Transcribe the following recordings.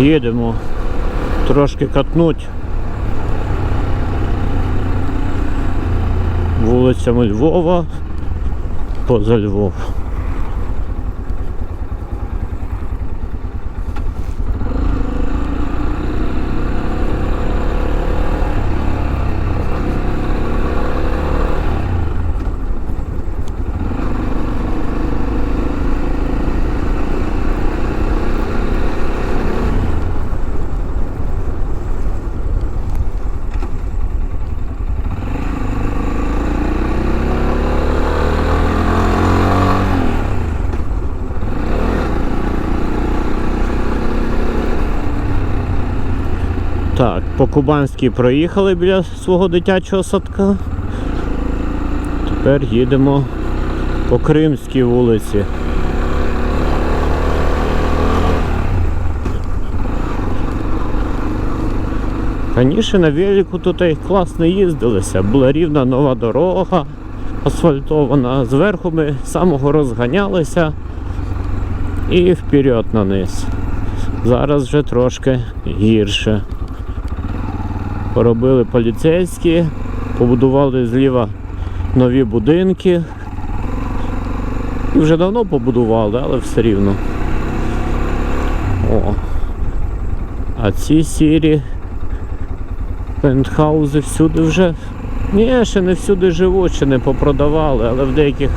Їдемо трошки катнуть вулицями Львова поза Львов. Так, по Кубанській проїхали біля свого дитячого садка. Тепер їдемо по Кримській вулиці. Раніше на велику тут класно їздилися. Була рівна нова дорога асфальтована. Зверху ми самого розганялися і вперед на низ. Зараз вже трошки гірше. Поробили поліцейські, побудували зліва нові будинки. І вже давно побудували, але все рівно. О. А ці сірі пентхаузи всюди вже. Ні, ще не всюди живуть, ще не попродавали, але в деяких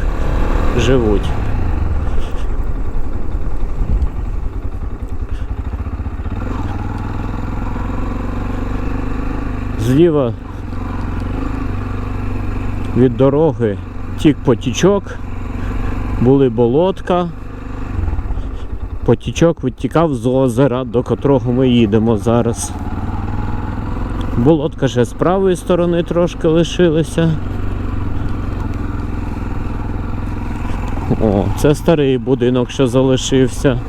живуть. Зліва від дороги тік потічок, були болотка. Потічок витікав з озера, до котрого ми їдемо зараз. Болотка ще з правої сторони трошки лишилися. О, це старий будинок, що залишився.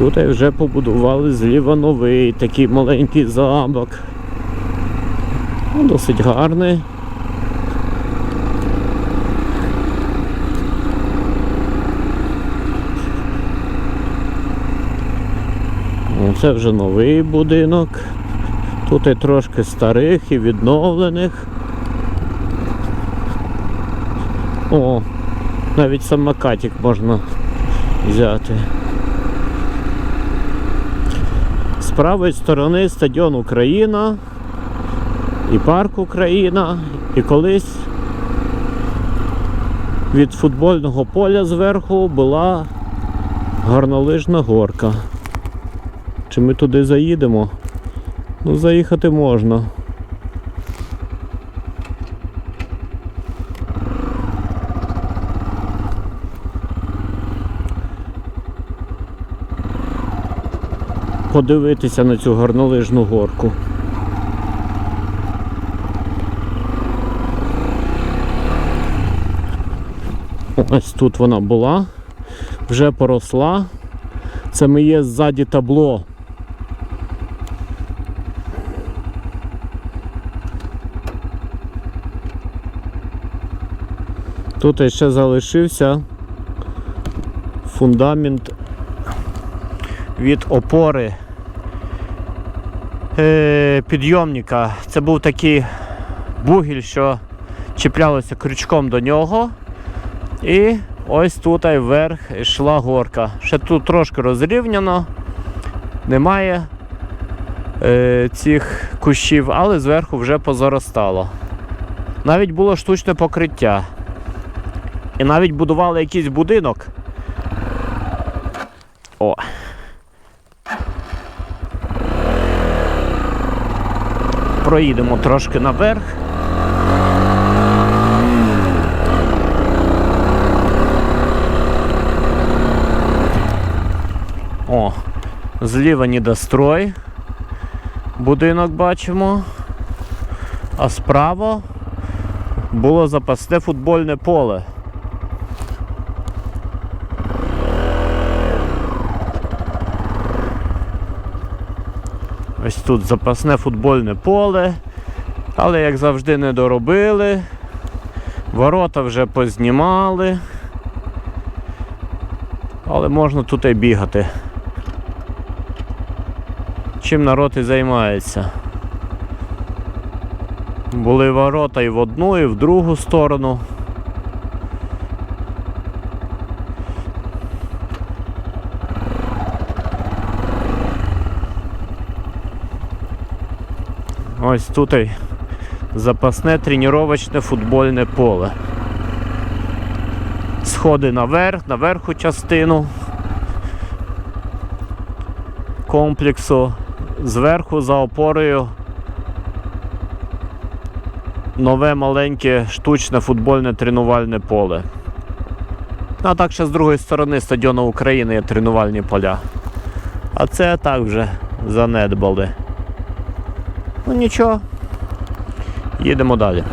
Тут вже побудували зліва новий такий маленький замок. Ну, Досить гарний. Це вже новий будинок. Тут і трошки старих і відновлених. О, навіть самокатик можна взяти. З правої сторони стадіон Україна і парк Україна, і колись від футбольного поля зверху була горнолижна горка. Чи ми туди заїдемо? Ну, заїхати можна. Подивитися на цю горнолижну горку. Ось тут вона була, вже поросла. Це ми є ззаді табло. Тут ще залишився фундамент від опори е, підйомника. Це був такий бугіль, що чіплялося крючком до нього. І ось тут вверх йшла горка. Ще тут трошки розрівняно, немає е, цих кущів, але зверху вже позаростало. Навіть було штучне покриття. І навіть будували якийсь будинок. О. Проїдемо трошки наверх. О, зліва недострой. Будинок бачимо. А справа було запасне футбольне поле. Ось тут запасне футбольне поле, але як завжди не доробили. Ворота вже познімали. Але можна тут і бігати. Чим народ і займається. Були ворота і в одну, і в другу сторону. Ось тут і запасне тренувачне футбольне поле. Сходи наверх, на верху частину комплексу, зверху за опорою нове маленьке штучне футбольне тренувальне поле. А так ще з другої сторони стадіону України є тренувальні поля. А це так вже занедбали. Ну нічого. Їдемо далі.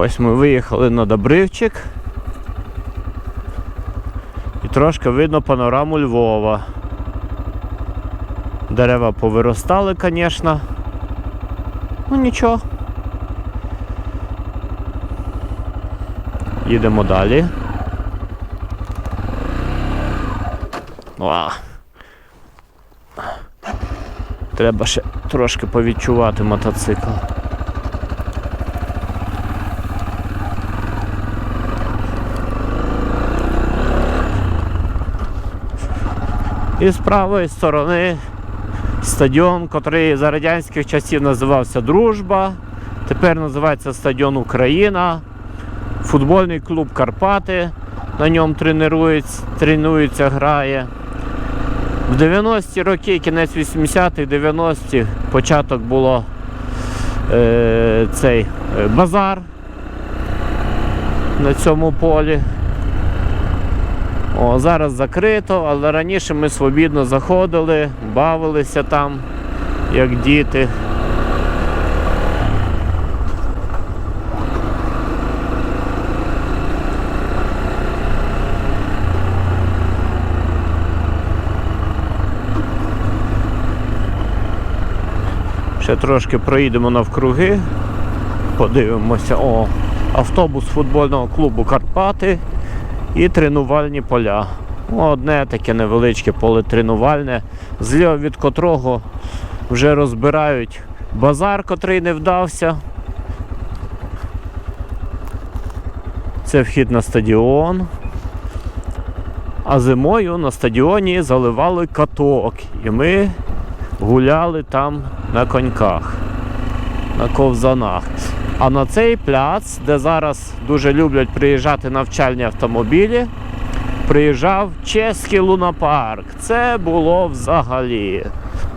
Ось ми виїхали на Добривчик. І трошки видно панораму Львова. Дерева повиростали, звісно. Ну нічого. Їдемо далі. О. Треба ще трошки повідчувати мотоцикл. І з правої сторони стадіон, який за радянських часів називався Дружба. Тепер називається Стадіон Україна. Футбольний клуб Карпати. На ньому тренується, тренується грає. В 90-ті роки, кінець 80-х, 90-ті, початок було е, цей е, базар на цьому полі. О, зараз закрито, але раніше ми свобідно заходили, бавилися там, як діти. Ще трошки проїдемо навкруги, подивимося. О, автобус футбольного клубу Карпати і тренувальні поля. Одне таке невеличке поле тренувальне, зліва від котрого вже розбирають базар, котрий не вдався. Це вхід на стадіон. А зимою на стадіоні заливали каток. І ми гуляли там на коньках, на ковзанах. А на цей пляц, де зараз дуже люблять приїжджати навчальні автомобілі, приїжджав чеський лунапарк. Це було взагалі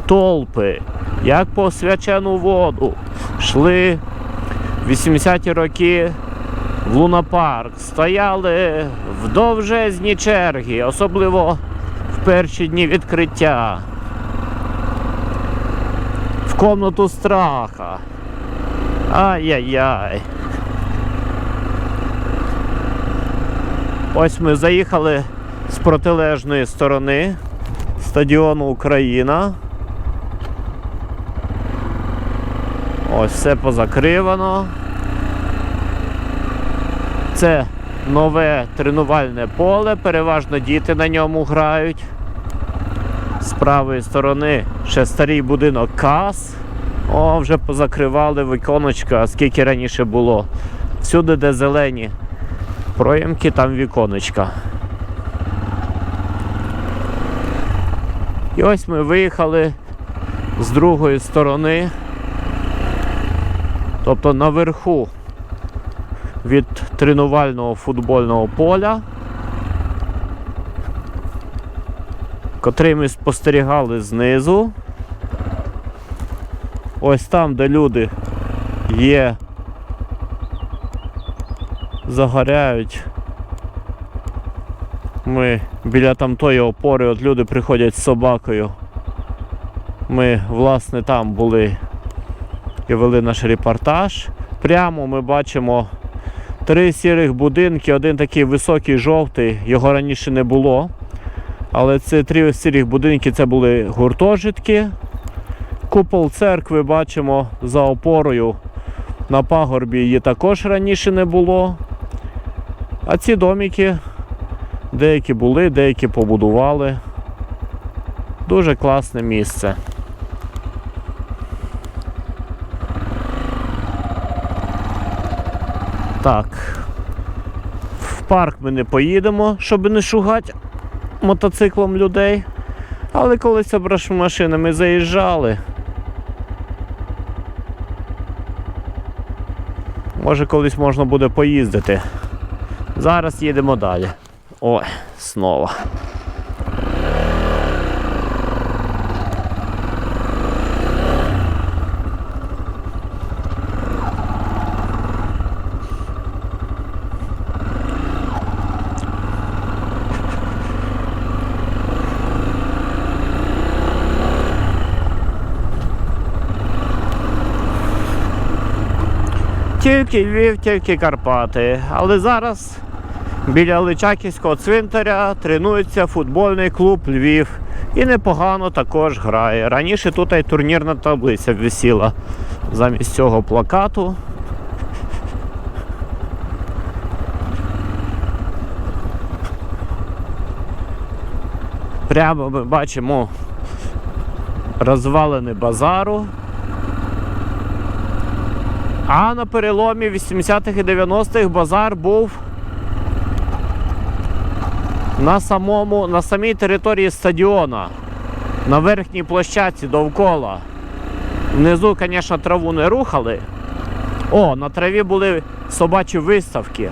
толпи, як по свячену воду. Йшли 80-ті роки в лунапарк, стояли в довжезні черги, особливо в перші дні відкриття. В комнату страха. Ай-яй-яй. Ось ми заїхали з протилежної сторони стадіону Україна. Ось все позакривано. Це нове тренувальне поле, переважно діти на ньому грають. З правої сторони ще старий будинок кас. О, вже позакривали віконечка, скільки раніше було. Всюди, де зелені Проємки там віконечка. І ось ми виїхали з другої сторони, тобто наверху від тренувального футбольного поля, котрий ми спостерігали знизу. Ось там, де люди є, загоряють. Ми біля тамтої опори, от люди приходять з собакою. Ми, власне, там були і вели наш репортаж. Прямо ми бачимо три сірих будинки, один такий високий жовтий, його раніше не було. Але ці три сірих будинки це були гуртожитки. Купол церкви бачимо за опорою. На пагорбі її також раніше не було. А ці домики деякі були, деякі побудували. Дуже класне місце. Так. В парк ми не поїдемо, щоб не шугати мотоциклом людей. Але колись машинами заїжджали. Може колись можна буде поїздити. Зараз їдемо далі. Ой, знову. Тільки Львів, тільки Карпати. Але зараз біля Личаківського цвинтаря тренується футбольний клуб Львів. І непогано також грає. Раніше тут і турнірна таблиця висіла замість цього плакату. Прямо ми бачимо розвалини базару. А на переломі 80-х і 90-х базар був на самому, на самій території стадіона, на верхній площадці довкола. Внизу, звісно, траву не рухали. О, на траві були собачі виставки.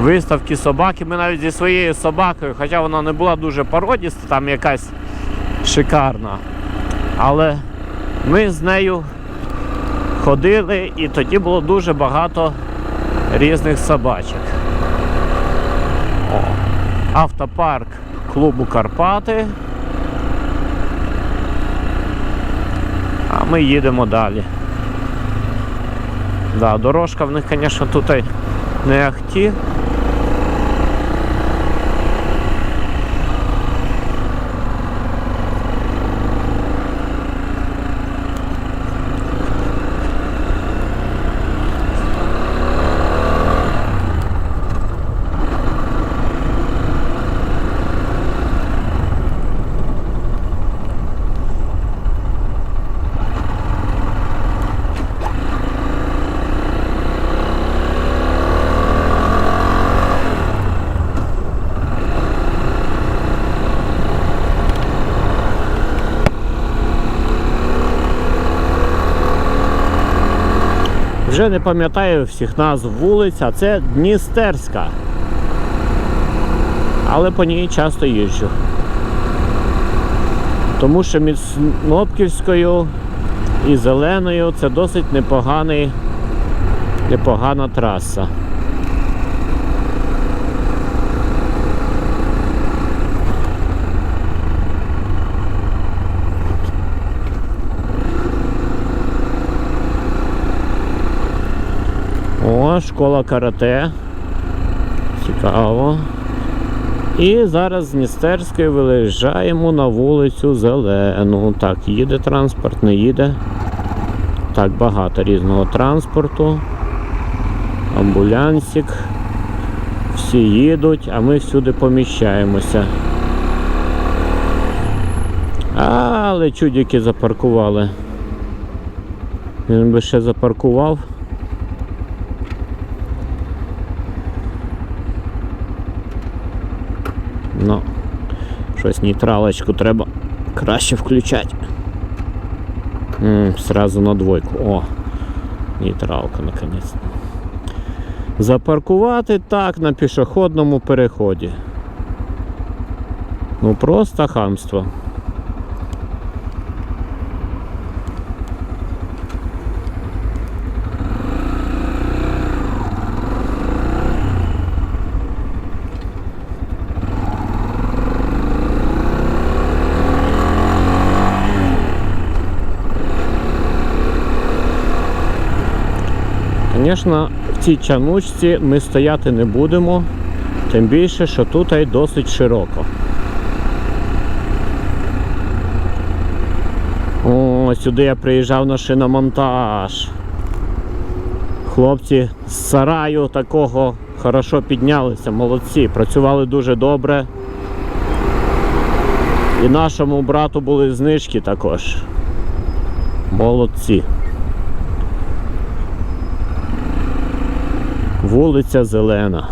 Виставки собаки. Ми навіть зі своєю собакою, хоча вона не була дуже породіста, там якась шикарна. Але ми з нею ходили і тоді було дуже багато різних собачок. О, автопарк клубу Карпати. А ми їдемо далі. Да, дорожка в них, звісно, тут не ахті. Вже не пам'ятаю всіх назв вулиць, а це Дністерська. Але по ній часто їжджу. Тому що між Снопківською і Зеленою це досить непоганий, непогана траса. Школа карате. Цікаво. І зараз з Дністерської виїжджаємо на вулицю Зелену. Так, їде транспорт, не їде. Так, багато різного транспорту. Амбулянсик. Всі їдуть, а ми всюди поміщаємося. Але чудики запаркували. Він би ще запаркував. Ну, щось нейтралочку треба краще включати. М, сразу на двойку. О, нейтралка наконець. Запаркувати так на пішохідному переході. Ну просто хамство. Звісно, в цій чанучці ми стояти не будемо, тим більше, що тут й досить широко. О, сюди я приїжджав на шиномонтаж. Хлопці з сараю такого хорошо піднялися, молодці, працювали дуже добре. І нашому брату були знижки також. Молодці. Вулиця Зелена.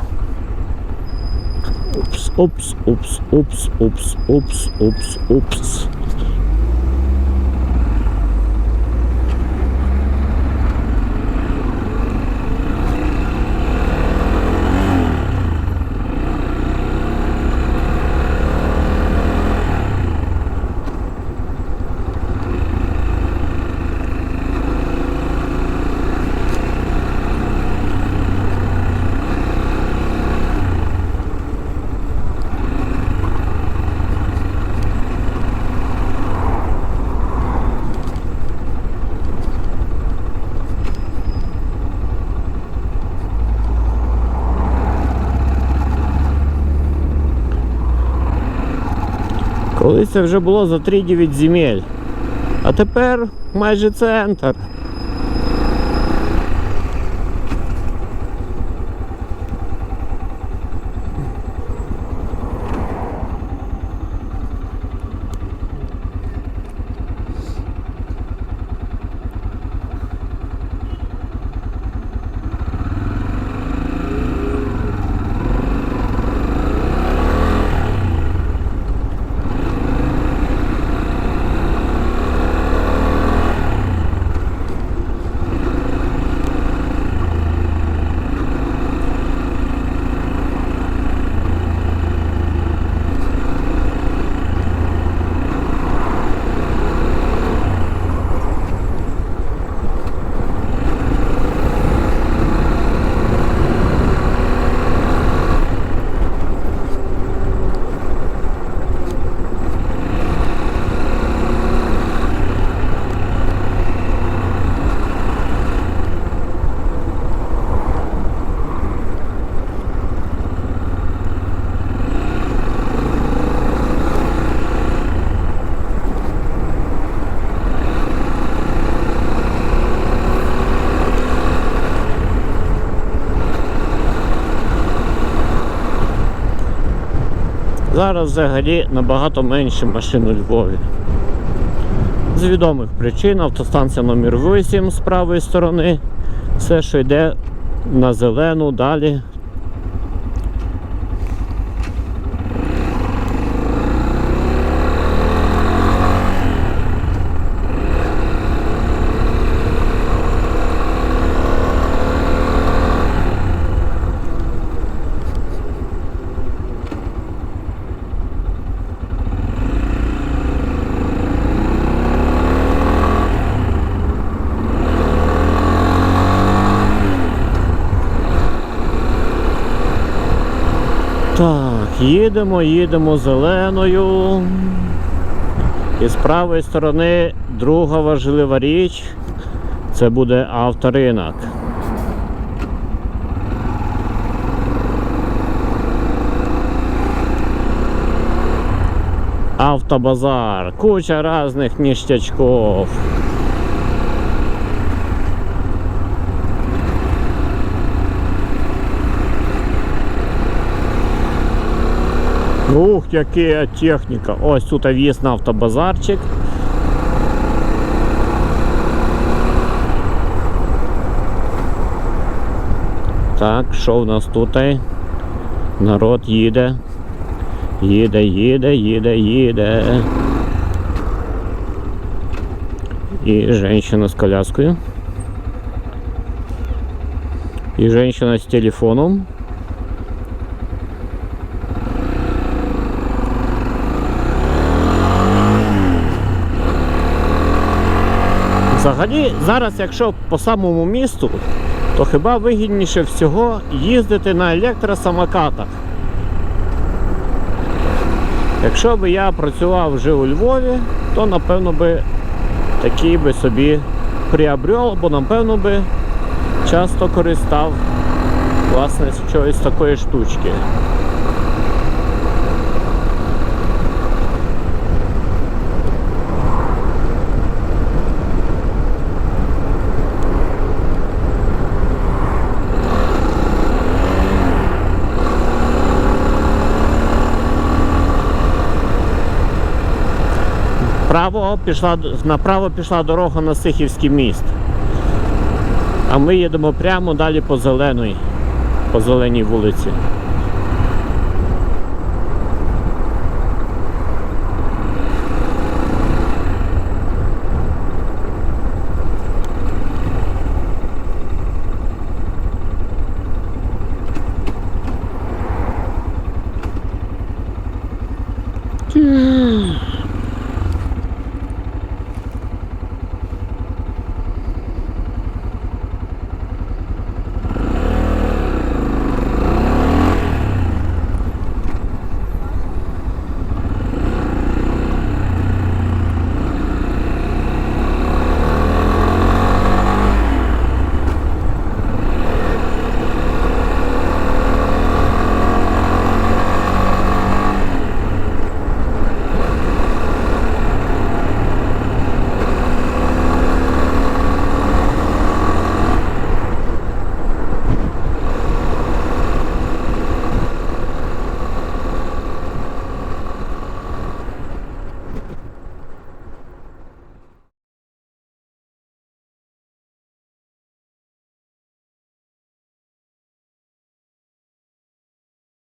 Упс, упс, упс, упс, упс, упс, упс, упс. Колись це вже було за 3-9 земель. А тепер майже центр. Зараз взагалі набагато менше машин у Львові. З відомих причин автостанція номер 8 з правої сторони. Все, що йде на зелену, далі. Так, їдемо, їдемо зеленою. І з правої сторони друга важлива річ це буде авторинок. Автобазар, куча разных ништячков. Ух, яка техніка. Ось тут в'їзд на автобазарчик. Так, що в нас тут? Народ їде. Їде, їде, їде, їде. І женщина з коляскою. І женщина з телефоном. Взагалі, зараз, якщо по самому місту, то хіба вигідніше всього їздити на електросамокатах. Якщо б я працював вже у Львові, то напевно би такий би собі приобрел, бо напевно би часто користав власне чогось такої штучки. Право пішла, направо пішла дорога на Сихівський міст. А ми їдемо прямо далі по зеленій, по зеленій вулиці.